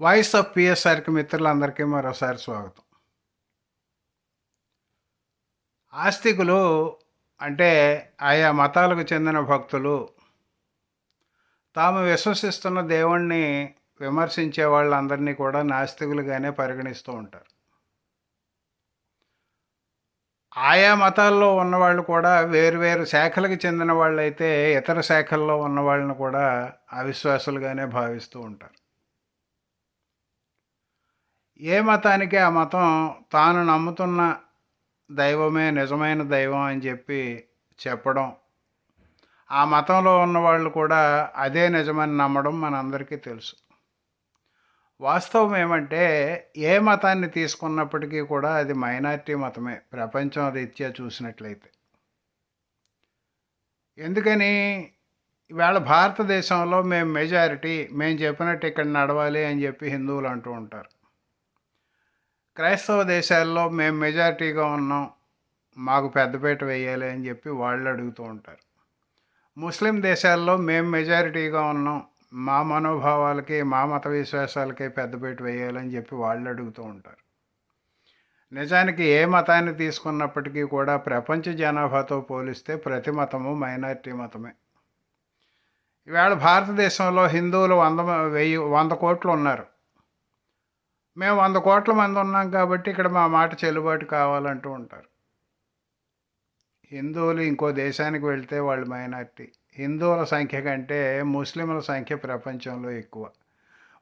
Voice of పిఎస్ఆర్కి మిత్రులందరికీ మరోసారి స్వాగతం. ఆస్తికులు అంటే ఆయా మతాలకు చెందిన భక్తులు తాము విశ్వసిస్తున్న దేవుణ్ణి విమర్శించే వాళ్ళందరినీ కూడా నాస్తికులుగానే పరిగణిస్తూ ఉంటారు. ఆయా మతాల్లో ఉన్నవాళ్ళు కూడా వేరువేరు శాఖలకు చెందిన వాళ్ళైతే ఇతర శాఖల్లో ఉన్న వాళ్ళని కూడా అవిశ్వాసులుగానే భావిస్తూ ఉంటారు. ఏ మతానికి ఆ మతం తాను నమ్ముతున్న దైవమే నిజమైన దైవం అని చెప్పి చెప్పడం. ఆ మతంలో ఉన్నవాళ్ళు కూడా అదే నిజమని నమ్మడం మనందరికీ తెలుసు. వాస్తవం ఏమంటే ఏ మతాన్ని తీసుకున్నప్పటికీ కూడా అది మైనారిటీ మతమే. ప్రపంచం రీత్యా చూసినట్లయితే. ఎందుకని? ఇవాళ భారతదేశంలో మేము మెజారిటీ మేము చెప్పినట్టు ఇక్కడ నడవాలి అని చెప్పి హిందువులు అంటూ ఉంటారు. క్రైస్తవ దేశాల్లో మేము మెజారిటీగా ఉన్నాం మాకు పెద్దపేట వేయాలి అని చెప్పి వాళ్ళు అడుగుతూ ఉంటారు. ముస్లిం దేశాల్లో మేము మెజారిటీగా ఉన్నాం మా మనోభావాలకి మా మత విశ్వాసాలకి పెద్దపేట వేయాలని చెప్పి వాళ్ళు అడుగుతూ ఉంటారు. నిజానికి ఏ మతాన్ని తీసుకున్నప్పటికీ కూడా ప్రపంచ జనాభాతో పోలిస్తే ప్రతి మతము మైనారిటీ మతమే. ఇవాళ భారతదేశంలో హిందువులు వంద వెయ్యి వంద కోట్లు ఉన్నారు. మేము వంద కోట్ల మంది ఉన్నాం కాబట్టి ఇక్కడ మా మాట చెల్లుబాటు కావాలంటూ ఉంటారు. హిందువులు ఇంకో దేశానికి వెళ్తే వాళ్ళు మైనార్టీ. హిందువుల సంఖ్య కంటే ముస్లింల సంఖ్య ప్రపంచంలో ఎక్కువ.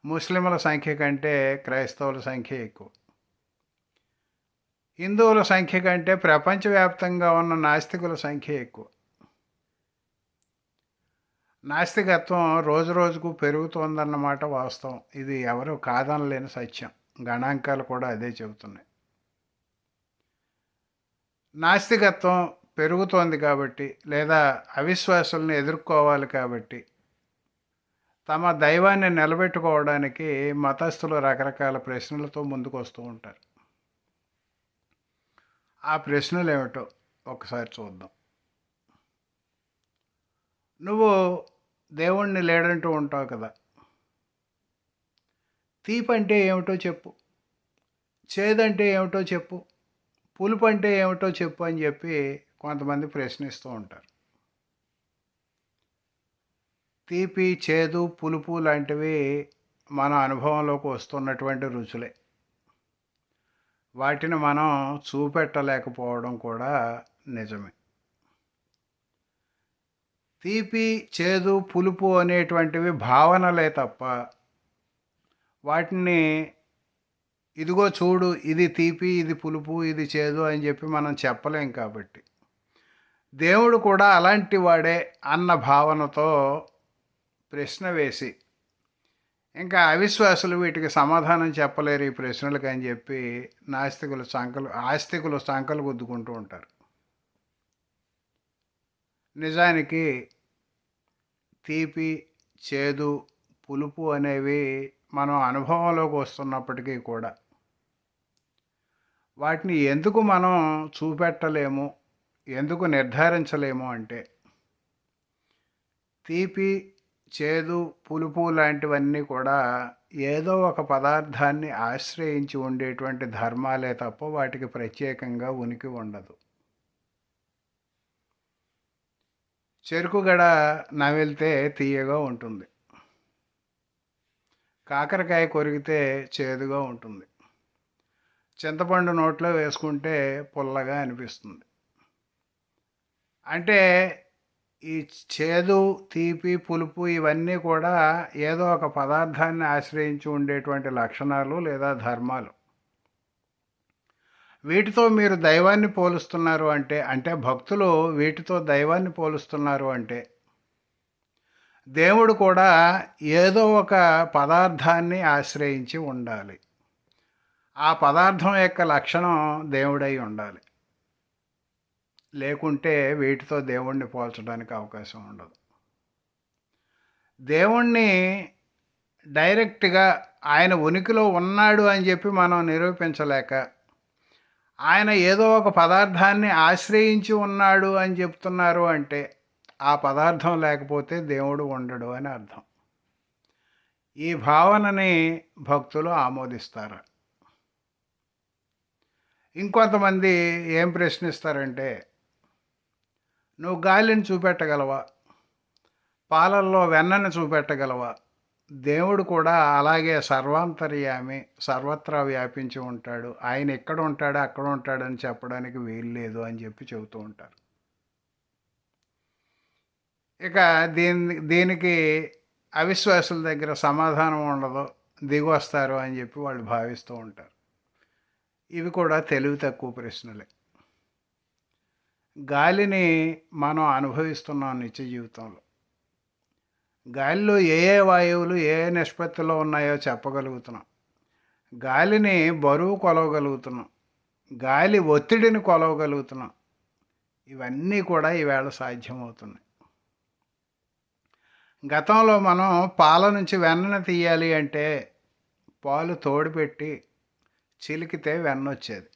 ముస్లింల సంఖ్య కంటే క్రైస్తవుల సంఖ్య ఎక్కువ. హిందువుల సంఖ్య కంటే ప్రపంచవ్యాప్తంగా ఉన్న నాస్తికుల సంఖ్య ఎక్కువ. నాస్తికత్వం రోజు రోజుకు పెరుగుతోందన్నమాట వాస్తవం. ఇది ఎవరు కాదనలేని సత్యం. గణాంకాలు కూడా అదే చెబుతున్నాయి. నాస్తికత్వం పెరుగుతోంది కాబట్టి లేదా అవిశ్వాసుల్ని ఎదుర్కోవాలి కాబట్టి తమ దైవాన్ని నిలబెట్టుకోవడానికి మతస్థులు రకరకాల ప్రశ్నలతో ముందుకు వస్తూ ఉంటారు. ఆ ప్రశ్నలు ఏమిటో ఒకసారి చూద్దాం. నువ్వు దేవుణ్ణి లేడంటూ ఉంటావు కదా తీపి అంటే ఏమిటో చెప్పు. చేదంటే ఏమిటో చెప్పు. పులుపు అంటే ఏమిటో చెప్పు అని చెప్పి కొంతమంది ప్రశ్నిస్తూ ఉంటారు. తీపి చేదు పులుపు లాంటివి మన అనుభవంలోకి వస్తున్నటువంటి రుచులే. వాటిని మనం చూపెట్టలేకపోవడం కూడా నిజమే. తీపి చేదు పులుపు అనేటువంటివి భావనలే తప్ప వాటిని ఇదిగో చూడు ఇది తీపి ఇది పులుపు ఇది చేదు అని చెప్పి మనం చెప్పలేం కాబట్టి. దేవుడు కూడా అలాంటి వాడే అన్న భావనతో ప్రశ్న వేసి ఇంకా అవిశ్వాసులు వీటికి సమాధానం చెప్పలేరు ఈ ప్రశ్నలకు అని చెప్పి నాస్తికులు సంకలు ఆస్తికులు సంకలు గుద్దుకుంటూ ఉంటారు. నిజానికి తీపి చేదు పులుపు అనేవి మనం అనుభవంలోకి వస్తున్నప్పటికీ కూడా. వాటిని ఎందుకు మనం చూపెట్టలేము? ఎందుకు నిర్ధారించలేము అంటే తీపి చేదు పులుపు లాంటివన్నీ కూడా ఏదో ఒక పదార్థాన్ని ఆశ్రయించి ఉండేటువంటి ధర్మాలే తప్ప వాటికి ప్రత్యేకంగా ఉనికి ఉండదు. చెరుకుగడ నవిలితే తీయగా ఉంటుంది. కాకరకాయ కొరిగితే చేదుగా ఉంటుంది. చింతపండు నోట్లో వేసుకుంటే పుల్లగా అనిపిస్తుంది. అంటే ఈ చేదు తీపి పులుపు ఇవన్నీ కూడా ఏదో ఒక పదార్థాన్ని ఆశ్రయించి ఉండేటువంటి లక్షణాలు లేదా ధర్మాలు. వీటితో మీరు దైవాన్ని పోలుస్తున్నారు అంటే అంటే భక్తులు వీటితో దైవాన్ని పోలుస్తున్నారు అంటే దేవుడు కూడా ఏదో ఒక పదార్థాన్ని ఆశ్రయించి ఉండాలి. ఆ పదార్థం యొక్క లక్షణం దేవుడై ఉండాలి. లేకుంటే వీటితో దేవుణ్ణి పోల్చడానికి అవకాశం ఉండదు. దేవుణ్ణి డైరెక్ట్గా ఆయన ఉనికిలో ఉన్నాడు అని చెప్పి మనం నిరూపించలేక ఆయన ఏదో ఒక పదార్థాన్ని ఆశ్రయించి ఉన్నాడు అని చెప్తున్నారు అంటే ఆ పదార్థం లేకపోతే దేవుడు ఉండడు అని అర్థం. ఈ భావనని భక్తులు ఆమోదిస్తారు. ఇంకొంతమంది ఏం ప్రశ్నిస్తారంటే నువ్వు గాలిని చూపెట్టగలవా? పాలల్లో వెన్నని చూపెట్టగలవా? దేవుడు కూడా అలాగే సర్వాంతర్యామి సర్వత్రా వ్యాపించి ఉంటాడు. ఆయన ఎక్కడ ఉంటాడో అక్కడ ఉంటాడని చెప్పడానికి వీలు లేదు అని చెప్పి చెబుతూ ఉంటారు. ఇక దీని దీనికి అవిశ్వాసుల దగ్గర సమాధానం ఉండదు. దిగొస్తారు అని చెప్పి వాళ్ళు భావిస్తూ ఉంటారు. ఇవి కూడా తెలివి తక్కువ ప్రశ్నలే. గాలిని మనం అనుభవిస్తున్నాం నిత్య జీవితంలో. గాలిలో ఏ ఏ వాయువులు ఏ ఏ నిష్పత్తిలో ఉన్నాయో చెప్పగలుగుతున్నాం. గాలిని బరువు కొలవగలుగుతున్నాం. గాలి ఒత్తిడిని కొలవగలుగుతున్నాం. ఇవన్నీ కూడా ఈవేళ సాధ్యమవుతున్నాయి. గతంలో మనం పాల నుంచి వెన్నను తీయాలి అంటే పాలు తోడుపెట్టి చిలికితే వెన్న వచ్చేది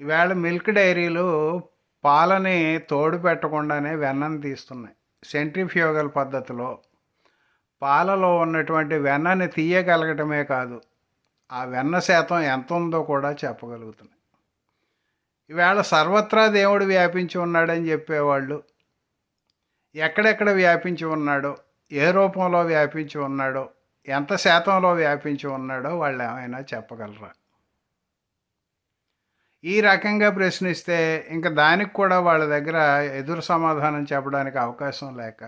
ఈవేళ మిల్క్ డైరీలు పాలని తోడు పెట్టకుండానే వెన్నను తీస్తున్నాయి. సెంట్రిఫ్యూగల్ పద్ధతిలో పాలలో ఉన్నటువంటి వెన్నని తీయగలగటమే కాదు ఆ వెన్న శాతం ఎంత ఉందో కూడా చెప్పగలుగుతున్నాయి. ఈవేళ సర్వత్రా దేవుడు వ్యాపించి ఉన్నాడని చెప్పేవాళ్ళు ఎక్కడెక్కడ వ్యాపించి ఉన్నాడో ఏ రూపంలో వ్యాపించి ఉన్నాడో ఎంత శాతంలో వ్యాపించి ఉన్నాడో వాళ్ళు ఏమైనా చెప్పగలరా? ఈ రకంగా ప్రశ్నిస్తే ఇంకా దానికి కూడా వాళ్ళ దగ్గర ఎదురు సమాధానం చెప్పడానికి అవకాశం లేక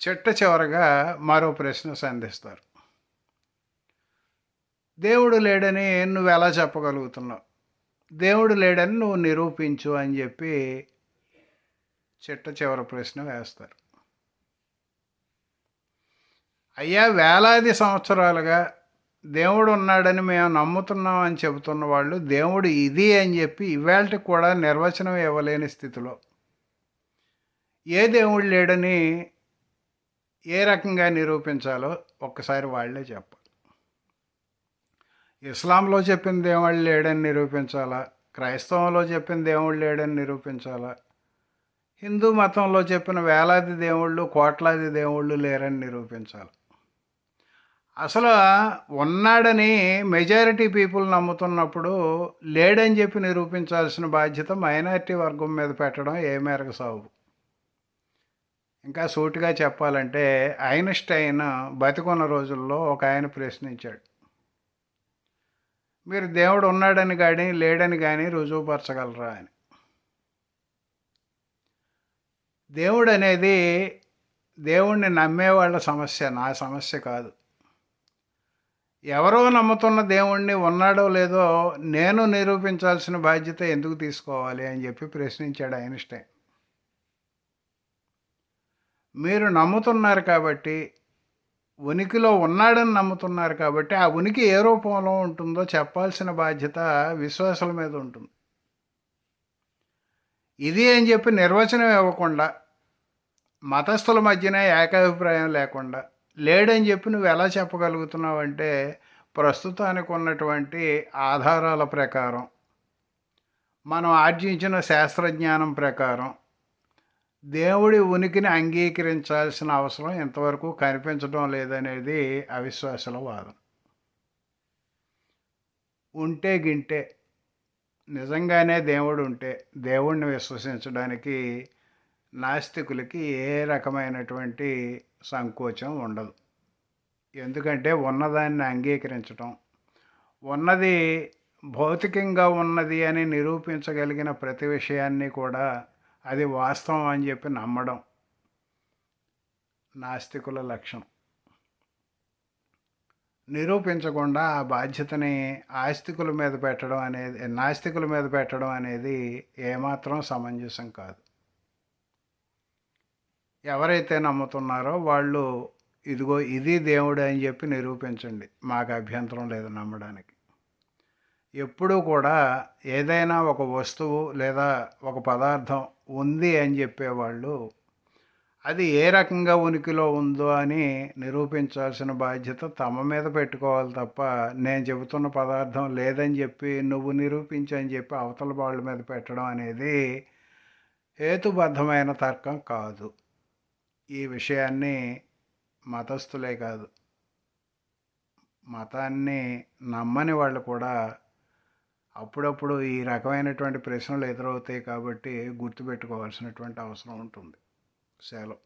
చిట్ట చివరగా మరో ప్రశ్న సంధిస్తారు. దేవుడు లేడని నువ్వు ఎలా చెప్పగలుగుతున్నావు? దేవుడు లేడని నువ్వు నిరూపించు అని చెప్పి చిట్ట చివరి ప్రశ్న వేస్తారు. అయ్యా వేలాది సంవత్సరాలుగా దేవుడు ఉన్నాడని మేము నమ్ముతున్నాం అని చెబుతున్న వాళ్ళు దేవుడు ఇది అని చెప్పి ఇవాళకి కూడా నిర్వచనం ఇవ్వలేని స్థితిలో. ఏ దేవుడు లేడని ఏ రకంగా నిరూపించాలో ఒక్కసారి వాళ్ళే చెప్పాలి. ఇస్లాంలో చెప్పిన దేవుడు లేడని నిరూపించాలా? క్రైస్తవంలో చెప్పిన దేవుడు లేడని నిరూపించాలా? హిందూ మతంలో చెప్పిన వేలాది దేవుళ్ళు కోట్లాది దేవుళ్ళు లేరని నిరూపించాలి. అసలు ఉన్నాడని మెజారిటీ పీపుల్ నమ్ముతున్నప్పుడు లేడని చెప్పి నిరూపించాల్సిన బాధ్యత మైనారిటీ వర్గం మీద పెట్టడం ఏ మేరకు సాగు ఇంకా సూటిగా చెప్పాలంటే ఐన్స్టైన్ బతికున్న రోజుల్లో ఒక ఆయన ప్రశ్నించాడు. మీరు దేవుడు ఉన్నాడని కానీ లేడని కానీ రుజువుపరచగలరా అని. దేవుడు అనేది దేవుణ్ణి నమ్మేవాళ్ళ సమస్య నా సమస్య కాదు. ఎవరో నమ్ముతున్న దేవుణ్ణి ఉన్నాడో లేదో నేను నిరూపించాల్సిన బాధ్యత ఎందుకు తీసుకోవాలి అని చెప్పి ప్రశ్నించాడు ఐన్స్టైన్. మీరు నమ్ముతున్నారు కాబట్టి ఉనికిలో ఉన్నాడని నమ్ముతున్నారు కాబట్టి ఆ ఉనికి ఏ రూపంలో ఉంటుందో చెప్పాల్సిన బాధ్యత విశ్వాసాల మీద ఉంటుంది. ఇది అని చెప్పి నిర్వచనం ఇవ్వకుండా మతస్థుల మధ్యన ఏకాభిప్రాయం లేకుండా లేడని చెప్పి నువ్వు ఎలా చెప్పగలుగుతున్నావు అంటే ప్రస్తుతానికి ఉన్నటువంటి ఆధారాల ప్రకారం మనం ఆర్జించిన శాస్త్రజ్ఞానం ప్రకారం దేవుడి ఉనికిని అంగీకరించాల్సిన అవసరం ఇంతవరకు కనిపించడం లేదనేది అవిశ్వాసుల వాదం. ఉంటే గింటే నిజంగానే దేవుడు ఉంటే దేవుణ్ణి విశ్వసించడానికి నాస్తికులకి ఏ రకమైనటువంటి సంకోచం ఉండదు. ఎందుకంటే ఉన్నదాన్ని అంగీకరించటం ఉన్నది భౌతికంగా ఉన్నది అని నిరూపించగలిగిన ప్రతి విషయాన్ని కూడా అది వాస్తవం అని చెప్పి నమ్మడం నాస్తికుల లక్షణం. నిరూపించకుండా ఆ బాధ్యతని ఆస్తికుల మీద పెట్టడం అనేది నాస్తికుల మీద పెట్టడం అనేది ఏమాత్రం సమంజసం కాదు. ఎవరైతే నమ్ముతున్నారో వాళ్ళు ఇదిగో ఇది దేవుడు అని చెప్పి నిరూపించండి. మాకు అభ్యంతరం లేదు నమ్మడానికి. ఎప్పుడూ కూడా ఏదైనా ఒక వస్తువు లేదా ఒక పదార్థం ఉంది అని చెప్పేవాళ్ళు అది ఏ రకంగా ఉనికిలో ఉందో అని నిరూపించాల్సిన బాధ్యత తమ మీద పెట్టుకోవాలి తప్ప నేను చెబుతున్న పదార్థం లేదని చెప్పి నువ్వు నిరూపించని చెప్పి అవతల వాళ్ళ మీద పెట్టడం అనేది హేతుబద్ధమైన తర్కం కాదు. ఈ విషయాన్ని మతస్థులే కాదు మతాన్ని నమ్మని వాళ్ళు కూడా అప్పుడప్పుడు ఈ రకమైనటువంటి ప్రశ్నలు ఎదురవుతాయి కాబట్టి గుర్తుపెట్టుకోవాల్సినటువంటి అవసరం ఉంటుంది. Siellä